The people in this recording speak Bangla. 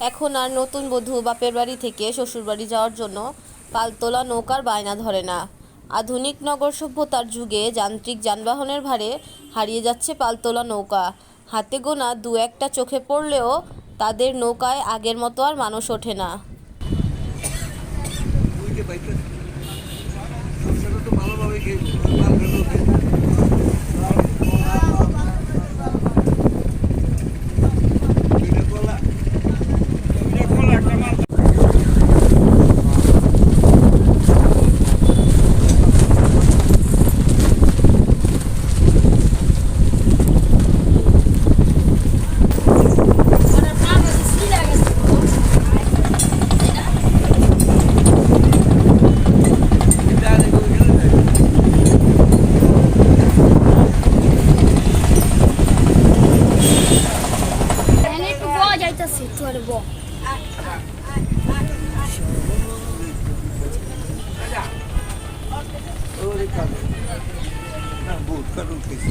এখন আর নতুন বধূ বাপের বাড়ি থেকে শ্বশুরবাড়ি যাওয়ার জন্য পালতোলা নৌকার বায়না ধরে না। আধুনিক নগর সভ্যতার যুগে যান্ত্রিক যানবাহনের ভারে হারিয়ে যাচ্ছে পালতোলা নৌকা। হাতে গোনা দু একটা চোখে পড়লেও তাদের নৌকায় আগের মতো আর মানুষ ওঠে না। ভালোভাবে যাইতেছে একটু আরে ব ওরে কালো না বুট খেয়েছি